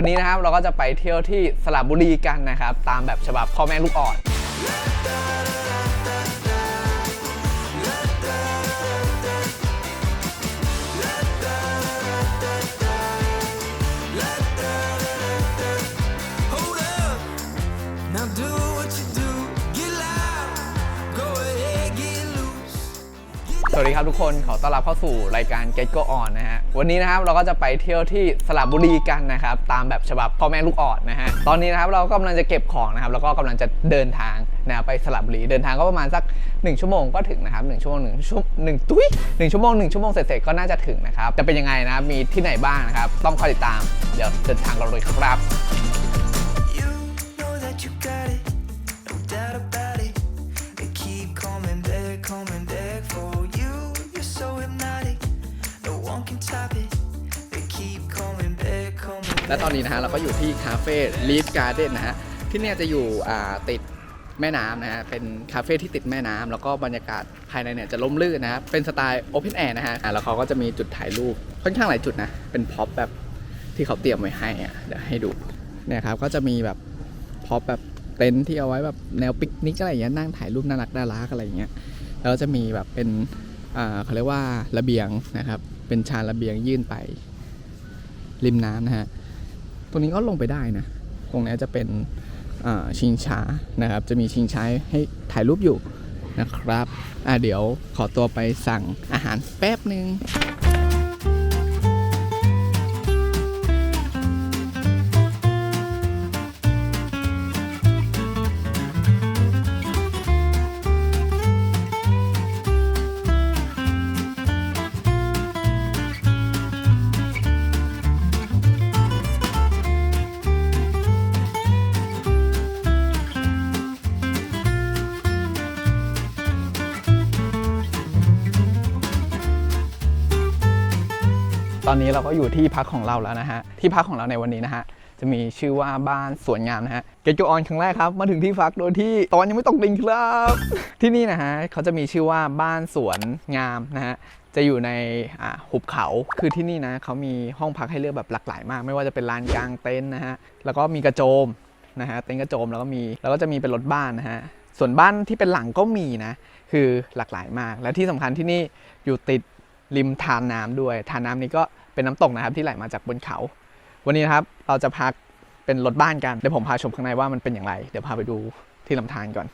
วันนี้นะครับเราก็จะไปเที่ยวที่สระบุรีกันนะครับ ตามแบบฉบับพ่อแม่ลูกอ่อน วัสดีครับทุกคนขอต้อนรับเข้าสู่รายการ Get Go On นะฮะวันนี้นะครับเราก็จะไปเที่ยวที่สระบุรีกันนะครับตามแบบฉบับพ่อแม่ลูกอ่อนนะฮะตอนนี้นะครับเรากำลังจะเก็บของนะครับแล้วก็กำลังจะเดินทางนะครับไปสระบุรีเดินทางก็ประมาณสัก 1 ชั่วโมงก็ถึงนะครับ1ชั่วโมง1ชั่วหนึ่งตุ้ยหนึ่งชั่วโมง1ชั่วโมงเสร็จๆก็น่าจะถึงนะครับจะเป็นยังไงนะมีที่ไหนบ้างนะครับต้องคอยติดตามเดี๋ยวเดินทางกันเลยครับ และตอนนี้นะฮะเราก็อยู่ที่คาเฟ่ลีฟการ์เด้นนะฮะที่เนี่ยจะอยู่ติดแม่น้ำนะฮะเป็นคาเฟ่ที่ติดแม่น้ำแล้วก็บรรยากาศภายในเนี่ยจะล่มลื่นนะครับเป็นสไตล์โอเพนแอร์นะฮะแล้วเขาก็จะมีจุดถ่ายรูปค่อนข้างหลายจุดนะเป็นพ็อปแบบที่เขาเตรียมไว้ให้อะเดี๋ยวให้ดูเนี่ยครับก็จะมีแบบพ็อปแบบเต็นท์ที่เอาไว้แบบแนวปิกนิกอะไรอย่างเงี้ยนั่งถ่ายรูปน่ารักน่ารักอะไรอย่างเงี้ยแล้วจะมีแบบเป็นเขาเรียกว่าระเบียงนะครับเป็นชานระเบียงยื่นไปริมน้ำนะฮะ ตรงนี้ก็ลงไปได้นะ ตรงนี้จะเป็นชิงช้านะครับ จะมีชิงช้าให้ถ่ายรูปอยู่นะครับ อะเดี๋ยวขอตัวไปสั่งอาหารแป๊บหนึ่ง ตอนนี้เราก็อยู่ที่พักของเราแล้วนะฮะ ที่พักของเราในวันนี้นะฮะ จะมีชื่อว่าบ้านสวนงามนะฮะ เกจออนครั้งแรกครับ มาถึงที่พักโดยที่ตอนยังไม่ตกดินครับ ที่นี่นะฮะเขาจะมีชื่อว่าบ้านสวนงามนะฮะจะอยู่ในหุบเขา คือที่นี่นะเขามีห้องพักให้เลือกแบบหลากหลายมาก ไม่ว่าจะเป็นลานกลางเต็นท์นะฮะ แล้วก็มีกระโจมนะฮะ เต็นท์กระโจมแล้วก็มี แล้วก็จะมีเป็นรถบ้านนะฮะ ส่วนบ้านที่เป็นหลังก็มีนะ คือหลากหลายมาก และที่สำคัญที่นี่อยู่ติดริมทานน้ำด้วย ทานน้ำนี้ก็ เป็นน้ำตกนะครับที่ไหลมาจากบนเขา วันนี้นะครับเราจะพักเป็นรถบ้านกันเดี๋ยวผมพาชมข้างในว่ามันเป็นอย่างไร เดี๋ยวพาไปดูที่ลำธารก่อน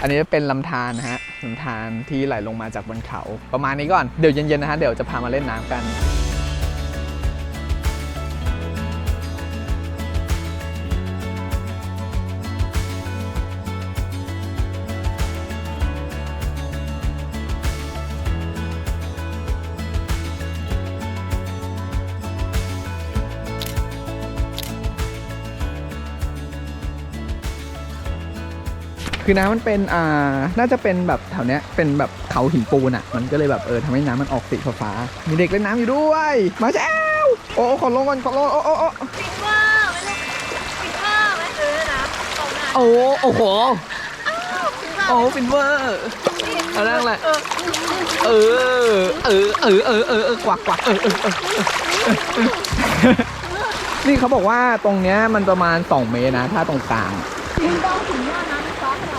อันนี้เป็นลำธารนะฮะลำธารที่ไหลลงมาจากบนเขา ประมาณนี้ก่อนเดี๋ยวเย็นๆนะฮะเดี๋ยวจะพามาเล่นน้ำกัน คือน้ำมันเป็นอ่าน่าจะเป็นแบบแถวเนี้ยเป็นแบบเขาหินปูนอะ มันก็เลยแบบเออทำให้น้ำมันออกสีฟ้าๆมีเด็กเล่นน้ำอยู่ด้วย มาแจ้วโอ้ขอลงก่อนขอลงโอ้โอ้โอ้ฟินเวอร์ไหมลูกฟินเวอร์ไหมเออนะตรงนั้นโอ้โอ้โหฟินเวอร์โอ้ฟินเวอร์เอาเรื่องอะไรเออเออเออเออเออเออกวักกวักเออเออเออเออเออนี่เขาบอกว่าตรงเนี้ยมันประมาณ 2 เมตรนะ ถ้าตรงกลางฟินเวอร์ถึงว่าน้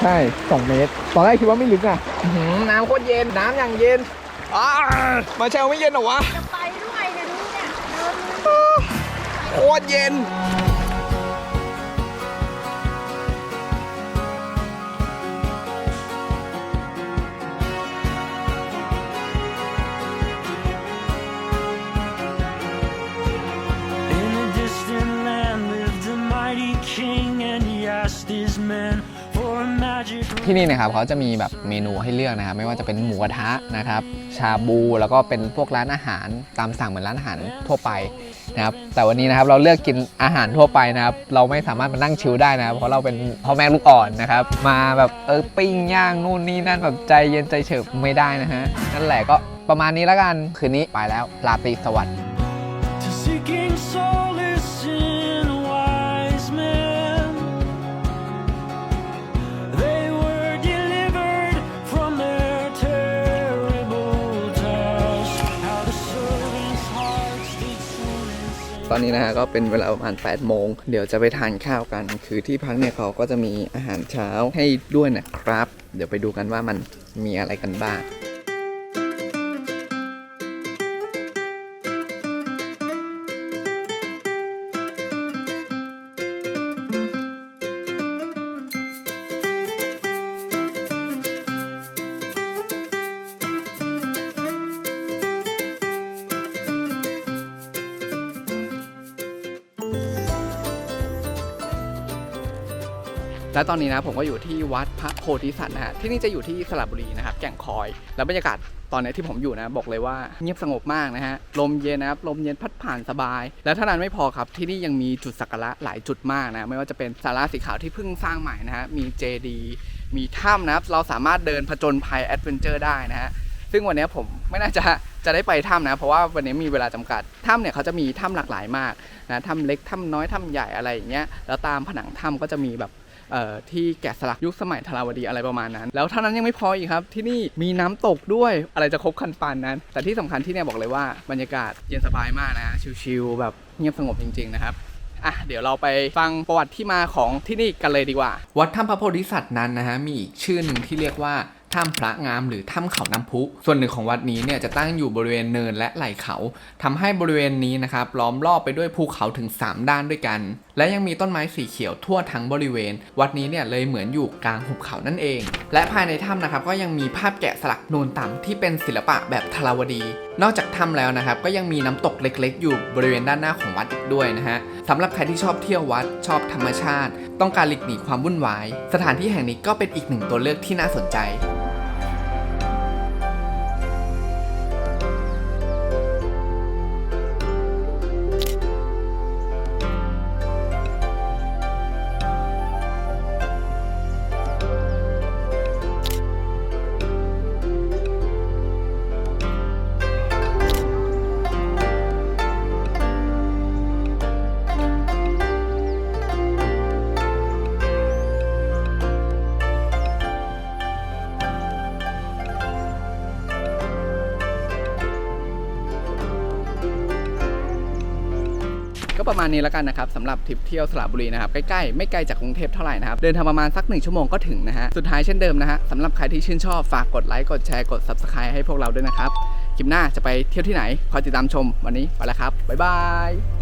ำซอสใช่2เมตร ตอนแรกคิดว่าไม่ลึกอะอื้อหือน้ำโคตรเย็น น้ำอย่างเย็นอ้ามาเชลไม่เย็นเหรอวะ จะไปด้วยเนี่ยดูเนี่ยเดิน โคตรเย็น ที่นี่นะครับเขาจะมีแบบเมนูให้เลือกนะครับ ไม่ว่าจะเป็นหมูกระทะนะครับ ชาบูแล้วก็เป็นพวกร้านอาหารตามสั่งเหมือนร้านอาหารทั่วไปนะครับแต่วันนี้นะครับเราเลือกกินอาหารทั่วไปนะครับ เราไม่สามารถมานั่งชิลได้นะครับ เพราะเราเป็นพ่อแม่ลูกอ่อนนะครับ มาแบบเออปิ้งย่างนู่นนี่นั่นแบบใจเย็นใจเฉิบไม่ได้นะฮะนั่นแหละก็ประมาณนี้แล้วกันคืนนี้ไปแล้วราตรีสวัสดิ์ ตอนนี้นะฮะก็เป็นเวลาประมาณ8โมงเดี๋ยวจะไปทานข้าวกัน คือที่พักเนี่ยเขาก็จะมีอาหารเช้าให้ด้วยนะครับ เดี๋ยวไปดูกันว่ามันมีอะไรกันบ้าง และตอนนี้นะผมก็อยู่ที่วัดพระโพธิสัตว์นะฮะที่นี่จะอยู่ที่สระบุรีนะครับแก่งคอย แล้วบรรยากาศตอนนี้ที่ผมอยู่นะบอกเลยว่าเงียบสงบมากนะฮะลมเย็นนะครับลมเย็นพัดผ่านสบาย แล้วเท่านั้นไม่พอครับที่นี่ยังมีจุดสักการะหลายจุดมากนะไม่ว่าจะเป็นศาลาสีขาวที่เพิ่งสร้างใหม่นะฮะมีเจดีมีถ้ำนะครับเราสามารถเดินผจญภัยแอดเวนเจอร์ได้นะฮะซึ่งวันนี้ผมไม่น่าจะจะได้ไปถ้ำนะ เพราะว่าวันนี้มีเวลาจำกัดถ้ำเนี่ยเขาจะมีถ้ำหลากหลายมากนะถ้ำเล็กถ้ำน้อยถ้ำใหญ่อะไรอย่างเงี้ยแล้วตามผนังถ้ำก็จะมีแบบ ที่แกะสลักยุคสมัยธราวดีอะไรประมาณนั้น แล้วเท่านั้นยังไม่พออีกครับ ที่นี่มีน้ำตกด้วยอะไรจะครบคันปานนั้น แต่ที่สำคัญที่เนี่ยบอกเลยว่าบรรยากาศเย็นสบายมากนะชิลๆแบบเงียบสงบจริงๆนะครับอะเดี๋ยวเราไปฟังประวัติที่มาของที่นี่กันเลยดีกว่า วัดถ้ำพระโพธิสัตว์นั้นนะฮะมีอีกชื่อหนึ่งที่เรียกว่า ถ้ำพระงามหรือถ้ำเขาน้ำพุ ส่วนหนึ่งของวัดนี้เนี่ยจะตั้งอยู่บริเวณเนินและไหล่เขาทำให้บริเวณนี้นะครับล้อมรอบไปด้วยภูเขาถึง 3 ด้านด้วยกัน และยังมีต้นไม้สีเขียวทั่วทั้งบริเวณ วัดนี้เนี่ยเลยเหมือนอยู่กลางหุบเขานั่นเอง และภายในถ้ำนะครับก็ยังมีภาพแกะสลักนูนต่ำที่เป็นศิลปะแบบทราวดี นอกจากถ้ำแล้วนะครับก็ยังมีน้ำตกเล็กๆ อยู่บริเวณด้านหน้าของวัดอีกด้วยนะฮะสำหรับใครที่ชอบเที่ยววัดชอบธรรมชาติ ต้องการหลีกหนีความวุ่นวาย สถานที่แห่งนี้ก็เป็นอีกหนึ่งตัวเลือกที่น่าสนใจ ก็ประมาณนี้แล้วกันนะครับสำหรับทริปเที่ยวสระบุรีนะครับใกล้ๆไม่ไกลจากกรุงเทพเท่าไหร่นะครับเดินทางประมาณสักหนึ่งชั่วโมงก็ถึงนะฮะสุดท้ายเช่นเดิมนะฮะสำหรับใครที่ชื่นชอบฝากกดไลค์กดแชร์กด subscribe ให้พวกเราด้วยนะครับคลิปหน้าจะไปเที่ยวที่ไหนคอยติดตามชมวันนี้ไปแล้วครับบ๊ายบาย